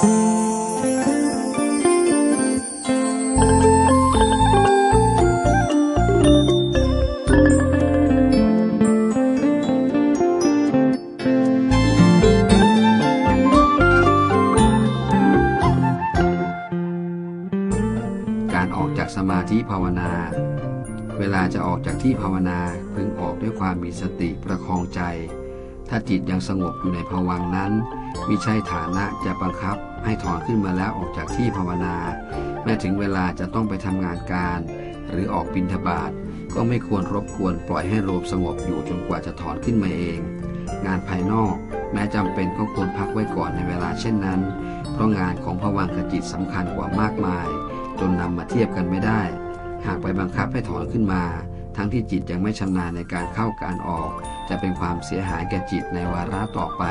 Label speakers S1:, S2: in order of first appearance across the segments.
S1: การออกจากสมาธิภาวนา เวลาจะออกจากที่ภาวนาพึงออกด้วยความมีสติประคองใจ ถ้าจิตยังสงบอยู่ในภวังนั้น มิใช่ฐานะจะบังคับ ให้ถอนขึ้นมาแล้วออกจากที่ภาวนาแม้ถึงเวลาจะต้องไปทำงานการ หรือออกบินทบาทก็ไม่ควรรบกวนปล่อยให้รวมสงบอยู่จนกว่าจะถอนขึ้นมาเอง งานภายนอก แม้จำเป็นก็ควรพักไว้ก่อนในเวลาเช่นนั้น เพราะงานของภวังคจิตสำคัญกว่ามากมาย จนนำมาเทียบกันไม่ได้ หากไปบังคับให้ถอนขึ้นมา ทั้งที่จิตยังไม่ชำนาญในการเข้าการออก จะเป็นความเสียหายแก่จิตในวาระต่อไป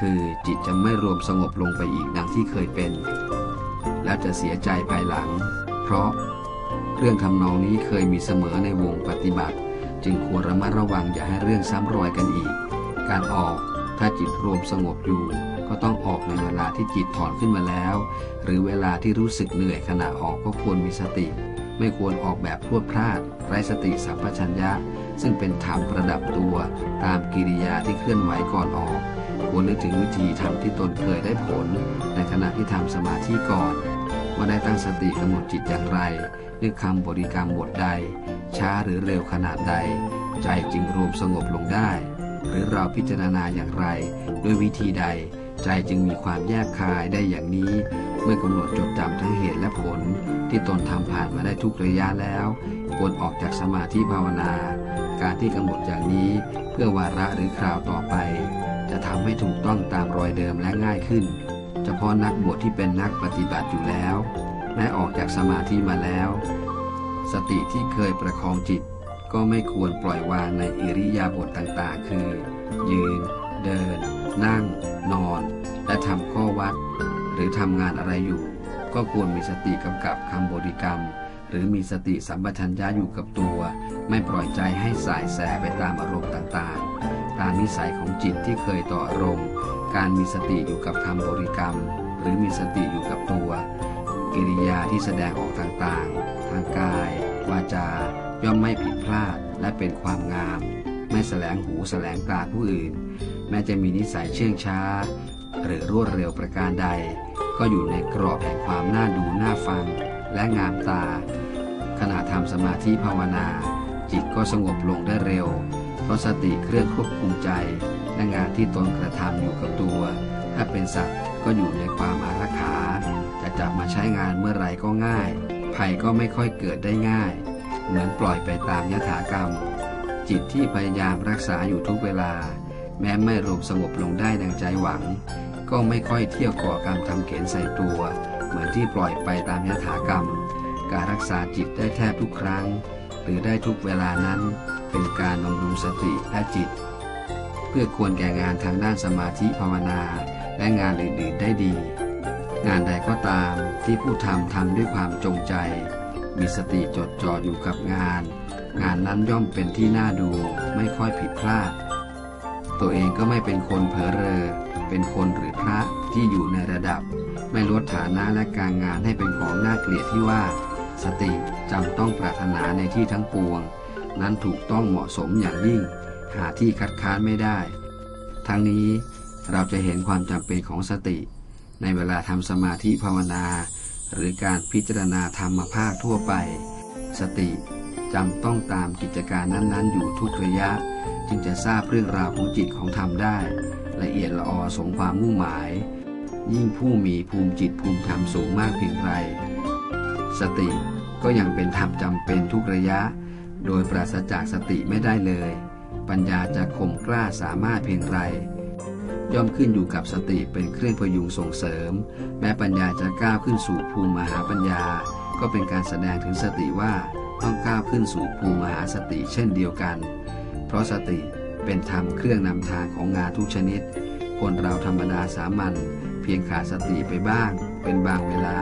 S1: คือจิตจะไม่รวมสงบลงไปอีกดังที่เคยเป็น และจะเสียใจภายหลัง เพราะเรื่องทำนองนี้เคยมีเสมอในวงปฏิบัติ จึงควรระมัดระวังอย่าให้เรื่องซ้ำรอยกันอีก การออกถ้าจิตรวมสงบอยู่ ก็ต้องออกในเวลาที่จิตถอนขึ้นมาแล้ว หรือเวลาที่รู้สึกเหนื่อยขณะออกก็ควรมีสติ ไม่ควรออกแบบพรวดพลาด ไร้สติสัมปชัญญะ ซึ่งเป็นธรรมประดับตัว ตามกิริยาที่เคลื่อนไหวก่อนออก ควรนึกถึงวิธีทำที่ตนเคยได้ผล ในขณะที่ทำสมาธิก่อนว่าได้ตั้งสติกำหนดจิตอย่างไรนึกคำบริกรรมบทใด ช้าหรือเร็วขนาดใด ใจจึงรวมสงบลงได้ หรือเราพิจารณาอย่างไร ด้วยวิธีใด ใจจึงมีความแยกคายได้อย่างนี้ เมื่อกำหนดจดจำทั้งเหตุและผล ที่ตนทำผ่านมาได้ทุกระยะแล้วควรออกจากสมาธิภาวนา การที่กำหนดอย่างนี้เพื่อวาระหรือคราวต่อไป จะทำให้ถูกต้องตามรอยเดิมและง่ายขึ้น เฉพาะนักบวชที่เป็นนักปฏิบัติอยู่แล้วแม้ออกจากสมาธิมาแล้ว สติที่เคยประคองจิต ก็ไม่ควรปล่อยวางในอิริยาบถต่างๆ คือ ยืน เดิน นั่ง นอน และทำข้อวัด หรือทำงานอะไรอยู่ ก็ควรมีสติกำกับคำบริกรรมหรือมีสติสัมปชัญญะอยู่กับตัว ไม่ปล่อยใจให้สายแสไปตามอารมณ์ต่างๆ ตามนิสัยของจิตที่เคยต่ออารมณ์ การมีสติอยู่กับคำบริกรรม หรือมีสติอยู่กับตัว กิริยาที่แสดงออกต่างๆ ทางกาย วาจา ย่อมไม่ผิดพลาดและเป็นความงาม ไม่แสลงหูแสลงตาผู้อื่น แม้จะมีนิสัยเชื่องช้า หรือรวดเร็วประการใด ก็อยู่ในกรอบแห่งความน่าดูน่าฟัง และงามตา ขณะทำสมาธิภาวนา จิตก็สงบลงได้เร็ว ราะสติเครื่องควบคุมใจและงานที่ตนกระทำอยู่กับตัว ถ้าเป็นสัตว์ก็อยู่ในความอารักขา จะจับมาใช้งานเมื่อไรก็ง่าย ภัยก็ไม่ค่อยเกิดได้ง่าย เหมือนปล่อยไปตามยถากรรม จิตที่พยายามรักษาอยู่ทุกเวลา แม้ไม่รวมสงบลงได้ดังใจหวัง ก็ไม่ค่อยเที่ยวก่อกรรมทำเข็นใส่ตัว เหมือนที่ปล่อยไปตามยถากรรม การรักษาจิตได้แทบทุกครั้ง หรือได้ทุกเวลานั้น เป็นการบำรุงสติและจิต เพื่อควรแก่งานทางด้านสมาธิภาวนา และงานอื่นๆได้ดี งานใดก็ตามที่ผู้ทำทำด้วยความจงใจ มีสติจดจ่ออยู่กับงาน งานนั้นย่อมเป็นที่น่าดูไม่ค่อยผิดพลาด ตัวเองก็ไม่เป็นคนเผลอเรอ เป็นคนหรือพระที่อยู่ในระดับ ไม่ลดฐานะและการงานให้เป็นของน่าเกลียดที่ว่า สติจำต้องปรารถนาในที่ทั้งปวง นั้นถูกต้องเหมาะสมอย่างยิ่ง หาที่คัดค้านไม่ได้ ทั้งนี้เราจะเห็นความจำเป็นของสติ ในเวลาทำสมาธิภาวนา หรือการพิจารณาธรรมภาคทั่วไป สติจำต้องตามกิจการนั้นๆ อยู่ทุกระยะ จึงจะทราบเรื่องราวของจิตของธรรมได้ ละเอียดละออสมความมุ่งหมาย ยิ่งผู้มีภูมิจิตภูมิธรรมสูงมากเพียงไร สติก็ยังเป็นธรรมจำเป็นทุกระยะ โดยปราศจากสติไม่ได้เลย ปัญญาจะข่มกล้าสามารถเพียงไร ย่อมขึ้นอยู่กับสติเป็นเครื่องพยุงส่งเสริม แม้ปัญญาจะก้าวขึ้นสู่ภูมิมหาปัญญา ก็เป็นการแสดงถึงสติว่าต้องก้าวขึ้นสู่ภูมิมหาสติเช่นเดียวกัน เพราะสติเป็นธรรมเครื่องนำทางของงานทุกชนิด คนเราธรรมดาสามัญเพียงขาดสติไปบ้าง เป็นบางเวลา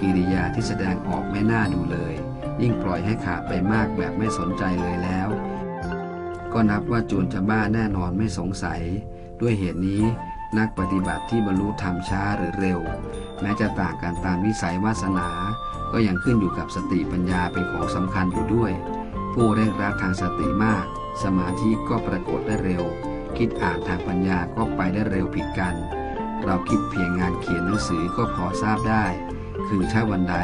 S1: กิริยาที่แสดงออกไม่น่าดูเลย ยิ่งปล่อยให้ขาดไปมากแบบไม่สนใจเลยแล้ว ก็นับว่าโจรจะบ้าแน่นอนไม่สงสัย ด้วยเหตุนี้นักปฏิบัติที่บรรลุธรรมช้าหรือเร็ว แม้จะต่างกันตามวิสัยวาสนา ก็ยังขึ้นอยู่กับสติปัญญาเป็นของสำคัญอยู่ด้วย ผู้เร่งรัดทางสติมาก สมาธิก็ปรากฏได้เร็ว คิดอ่านทางปัญญาก็ไปได้เร็วผิดกัน เราคิดเพียงงานเขียนหนังสือก็พอทราบได้ คือถ้าวันใด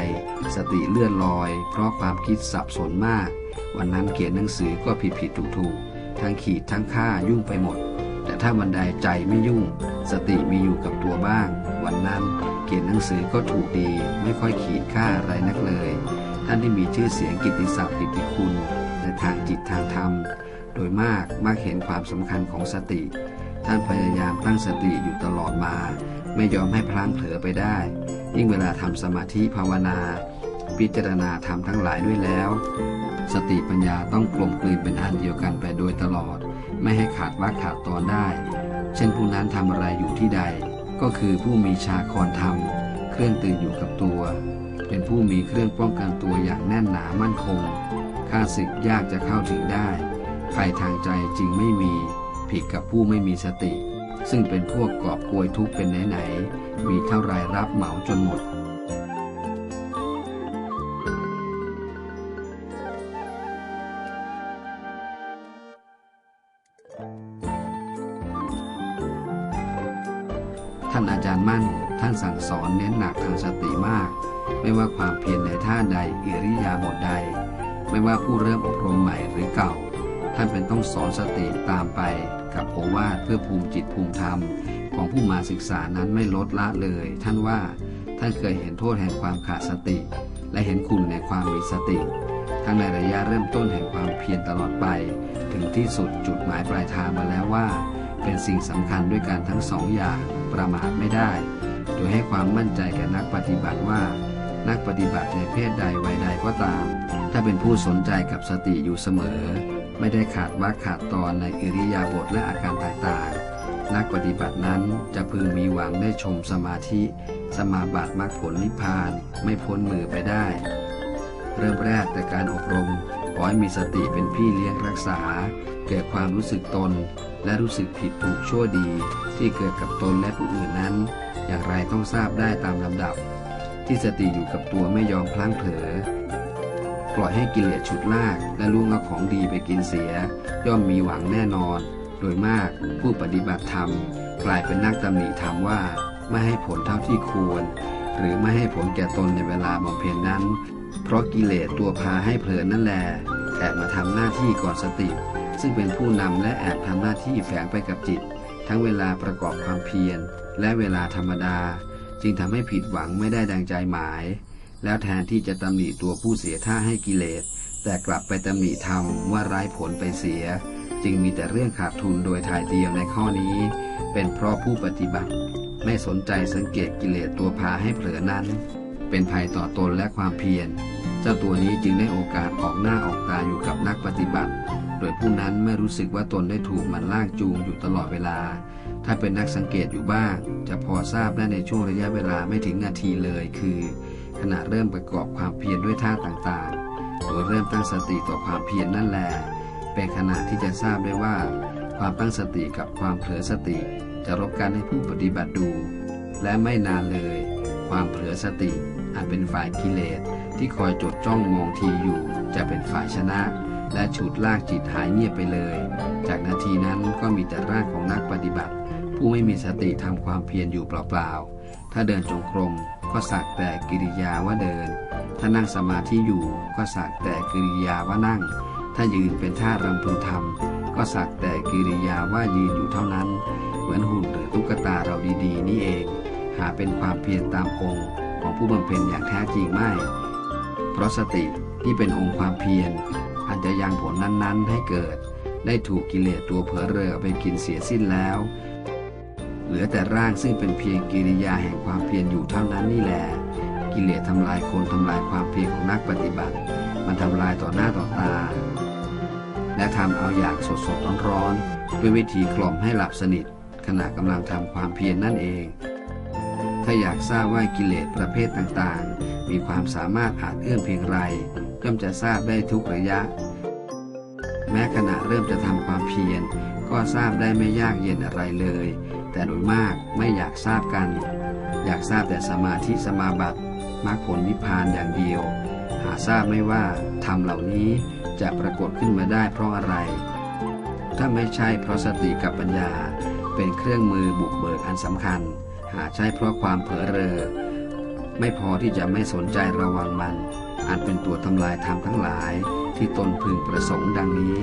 S1: สติเลื่อนลอย เพราะความคิดสับสนมาก วันนั้นเขียนหนังสือก็ผิดผิดถูกถูกทั้งขีดทั้งค่ายุ่งไปหมด แต่ถ้าวันใดใจไม่ยุ่ง สติมีอยู่กับตัวบ้าง วันนั้นเขียนหนังสือก็ถูกดี ไม่ค่อยขีดค่าอะไรนักเลย ท่านที่มีชื่อเสียงกิตติศัพท์กิตติคุณในทางจิตทางธรรม โดยมากมักเห็นความสำคัญของสติ ท่านพยายามตั้งสติอยู่ตลอดมา ไม่ยอมให้พลั้งเผลอไปได้ ยิ่งเวลาทำสมาธิภาวนา พิจารณาธรรมทั้งหลายด้วยแล้ว สติปัญญาต้องกลมกลืนเป็นอันเดียวกันไปโดยตลอด ไม่ให้ขาดว่าขาดตอนได้ เช่นผู้นั้นทำอะไรอยู่ที่ใด ก็คือผู้มีชาครธรรม เครื่องตื่นอยู่กับตัว เป็นผู้มีเครื่องป้องกันตัวอย่างแน่นหนามั่นคงข้าศึกยากจะเข้าถึงได้ภัยทางใจจริงไม่มี ผิดกับผู้ไม่มีสติ ซึ่งเป็นพวกกอบกวยทุกเป็นไหนๆมีเท่าไรรับเหมาจนหมด ท่านอาจารย์มั่น ท่านสั่งสอนเน้นหนักทางสติมาก ไม่ว่าความเพียรในท่าใดอิริยาบถใด ไม่ว่าผู้เริ่มอบรมใหม่หรือเก่า ท่านเป็นต้องสอนสติตามไป กับโอวาทเพื่อภูมิจิตภูมิธรรม ของผู้มาศึกษานั้นไม่ลดละเลย ท่านว่าท่านเคยเห็นโทษแห่งความขาดสติ และเห็นคุณในความมีสติ ทั้งในระยะเริ่มต้นแห่งความเพียรตลอดไป ถึงที่สุดจุดหมายปลายทางมาแล้วว่า เป็นสิ่งสำคัญด้วยกันทั้งสองอย่างประมาทไม่ได้ โดยให้ความมั่นใจแก่นักปฏิบัติว่านักปฏิบัติในเพศใดวัยใดก็ตาม ถ้าเป็นผู้สนใจกับสติอยู่เสมอ ไม่ได้ขาดว่าขาดตอนในอิริยาบถและอาการต่างๆ นักปฏิบัตินั้นจะพึงมีหวังได้ชมสมาธิ สมาบัติมรรคผลนิพพานไม่พ้นมือไปได้ เริ่มแรกแต่การอบรมขอให้มีสติเป็นพี่เลี้ยงรักษา เกิดความรู้สึกตน และรู้สึกผิดถูกชั่วดี ที่เกิดกับตนและผู้อื่นนั้น อย่างไรต้องทราบได้ตามลำดับ ที่สติอยู่กับตัวไม่ยอมพลั้งเผลอ ปล่อยให้กิเลสฉุดลาก และล่วงเอาของดีไปกินเสีย ย่อมมีหวังแน่นอน โดยมากผู้ปฏิบัติธรรม กลายเป็นนักตำหนิธรรมว่า ไม่ให้ผลเท่าที่ควร หรือไม่ให้ผลแก่ตนในเวลาบำเพ็ญนั้น เพราะกิเลสตัวพาให้เพลินนั่นแหละแอบมาทำหน้าที่ก่อนสติ ซึ่งเป็นผู้นำและแอบทำหน้าที่แฝงไปกับจิต ทั้งเวลาประกอบความเพียร และเวลาธรรมดา จึงทำให้ผิดหวังไม่ได้ดังใจหมาย แล้วแทนที่จะตำหนิตัวผู้เสียท่าให้กิเลส แต่กลับไปตำหนิธรรมว่าไร้ผลไปเสีย จึงมีแต่เรื่องขาดทุนโดยถ่ายเดียวในข้อนี้ เป็นเพราะผู้ปฏิบัติ ไม่สนใจสังเกตกิเลสตัวพาให้เผลอนั้น เป็นภัยต่อตนและความเพียร เจ้าตัวนี้จึงได้โอกาสออกหน้าออกตาอยู่กับนักปฏิบัติ โดยผู้นั้นไม่รู้สึกว่าตนได้ถูกมันลากจูงอยู่ตลอดเวลา ถ้าเป็นนักสังเกตอยู่บ้าง จะพอทราบได้ในช่วงระยะเวลาไม่ถึงนาทีเลยคือ ขณะเริ่มประกอบความเพียรด้วยท่าต่างๆ โดยเริ่มตั้งสติต่อความเพียรนนั่นแหละเป็นขณะที่จะทราบได้ว่า ความตั้งสติกับความเผลอสติ จะรบกันให้ผู้ปฏิบัติดู และไม่นานเลย ความเผลอสติอาจเป็นฝ่ายกิเลสที่คอยจดจ้องมองทีอยู่ จะเป็นฝ่ายชนะ และฉุดลากจิตหายเงียบไปเลย จากนาทีนั้นก็มีแต่ร่างของนักปฏิบัติ ผู้ไม่มีสติทำความเพียรอยู่เปล่าๆถ้าเดินจงกรม ก็สักแต่กิริยาว่าเดิน ถ้านั่งสมาธิอยู่ ก็สักแต่กิริยาว่านั่ง ถ้ายืนเป็นท่ารำพึงทำก็สักแต่กิริยาว่ายืนอยู่เท่านั้น เหมือนหุ่นหรือตุ๊กตาเราดีๆ นี่เอง หาเป็นความเพียรตามองค์ของผู้บำเพ็ญอย่างแท้จริงไม่ เพราะสติที่เป็นองค์ความเพียรอันจะยังผลนั้นๆ ให้เกิด ได้ถูกกิเลสตัวเผลอเรอไปกินเสียสิ้นแล้ว เหลือแต่ร่างซึ่งเป็นเพียงกิริยาแห่งความเพียรอยู่เท่านั้นนี่แหละกิเลสทำลายคนทำลายความเพียรของนักปฏิบัติ มันทำลายต่อหน้าต่อตา และทำเอาอย่างสดสดร้อนๆด้วยวิธีกล่อมให้หลับสนิท ขณะกำลังทำความเพียรนนั่นเอง ถ้าอยากทราบว่ากิเลสประเภทต่างๆ มีความสามารถอาจเอื้อมเพียงไรย่อมจะทราบได้ทุกระยะ แม้ขณะเริ่มจะทำความเพียรก็ทราบได้ไม่ยากเย็นอะไรเลย แต่โดยมากไม่อยากทราบกัน อยากทราบแต่สมาธิสมาบัติมรรคผลนิพพานอย่างเดียว หาทราบไม่ว่าธรรมเหล่านี้จะปรากฏขึ้นมาได้เพราะอะไร ถ้าไม่ใช่เพราะสติกับปัญญา เป็นเครื่องมือบุกเบิกอันสำคัญ หาใช่เพราะความเผลอเรอ ไม่พอที่จะไม่สนใจระวังมัน อันเป็นตัวทำลายธรรมทั้งหลายที่ตนพึงประสงค์ดังนี้